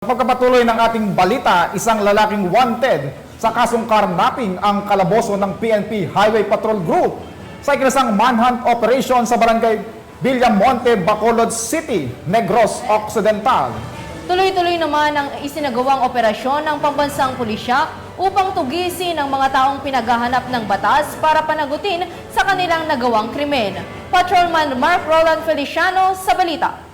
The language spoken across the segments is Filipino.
Pagkapatuloy ng ating balita, isang lalaking wanted sa kasong carnapping ang kalaboso ng PNP Highway Patrol Group sa ikinasang manhunt operation sa barangay Villamonte, Bacolod City, Negros Occidental. Tuloy-tuloy naman ang isinagawang operasyon ng pambansang pulisya upang tugisin ang mga taong pinaghahanap ng batas para panagutin sa kanilang nagawang krimen. Patrolman Mark Roland Feliciano sa balita.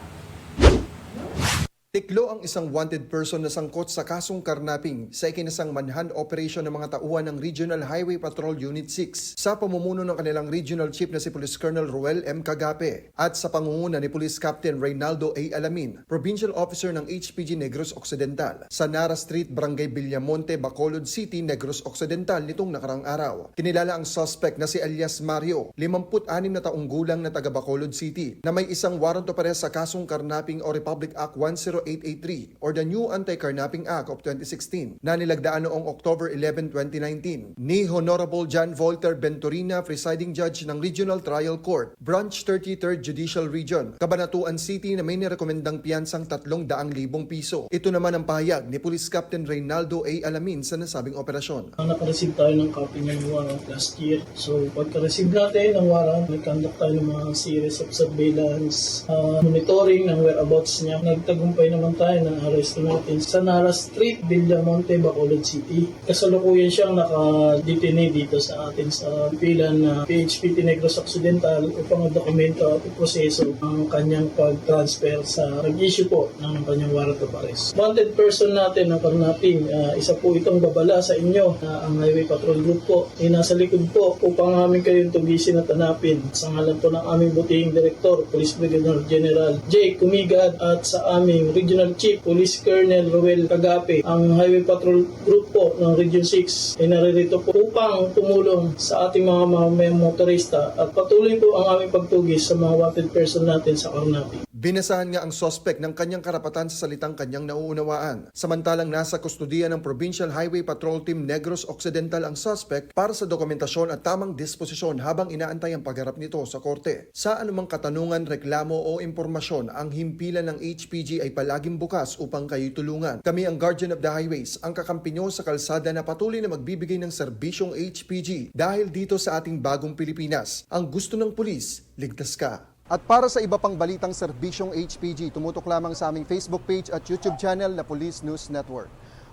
Tiklo ang isang wanted person na sangkot sa kasong karnaping sa ikinasang manhunt operation ng mga tauhan ng Regional Highway Patrol Unit 6 sa pamumuno ng kanilang Regional Chief na si Police Colonel Ruel M. Cagape at sa pangunguna ni Police Captain Reynaldo A. Alamin, Provincial Officer ng HPG Negros Occidental sa Nara Street, Barangay Villamonte, Bacolod City, Negros Occidental nitong nakarang araw. Kinilala ang suspect na si alias Mario, 56 na taong gulang na taga Bacolod City na may isang warrant of arrest sa kasong karnaping o Republic Act 10883 or the New Anti-Carnapping Act of 2016 na nilagdaan noong October 11, 2019 ni Honorable John Volter Venturina, presiding judge ng Regional Trial Court, Branch 33rd Judicial Region, Cabanatuan City na may nirekomendang piyansang 300,000 piso. Ito naman ang pahayag ni Police Captain Reynaldo A. Alamin sa nasabing operasyon. Nakareceive tayo ng copy ng warrant last year. So, pagka-receive natin ng warrant, nag-conduct tayo ng mga series of surveillance, uh, monitoring ng whereabouts niya. Nagtagumpay naman tayo ng arresto natin sa Nara Street, Villamonte, Bacolod City. Kasalukuyan siyang naka-detainee dito sa atin sa pilan na PHPT Negros Occidental upang dokumento at proseso ang kanyang pag-transfer sa nag-issue po ng kanyang warrant of arrest. Wanted person natin ng karnaping, uh, isa po itong babala sa inyo na ang Highway Patrol Group po ay nasa likod po upang amin kayong tugisin at hanapin sa ngalan po ng aming butihing Director, Police Brigadier General J. Kumigad at sa aming Regional Chief, Police Colonel Roel Cagape. Ang Highway Patrol Group po ng Region 6 ay naririto po upang tumulong sa ating mga, mga, motorista at patuloy po ang aming pagtugis sa mga wanted person natin sa karnaping. Binasahan nga ang suspect ng kanyang karapatan sa salitang kanyang nauunawaan. Samantalang nasa kustudiya ng Provincial Highway Patrol Team Negros Occidental ang suspect para sa dokumentasyon at tamang disposisyon habang inaantay ang pagharap nito sa korte. Sa anumang katanungan, reklamo o impormasyon, ang himpilan ng HPG ay palaging bukas upang kayo tulungan. Kami ang Guardian of the Highways, ang kakampi nyo sa kalsada na patuloy na magbibigay ng serbisyong HPG dahil dito sa ating bagong Pilipinas. Ang gusto ng pulis, ligtas ka. At para sa iba pang balitang serbisyong HPG, tumutok lamang sa aming Facebook page at YouTube channel na Police News Network.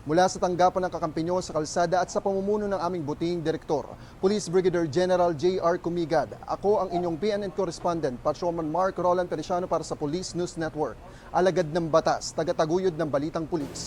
Mula sa tanggapan ng kakampinyo sa kalsada at sa pamumuno ng aming buting direktor, Police Brigadier General J.R. Kumigad, ako ang inyong PNN correspondent, Patrolman Mark Roland Feliciano para sa Police News Network. Alagad ng batas, tagataguyod ng balitang pulis.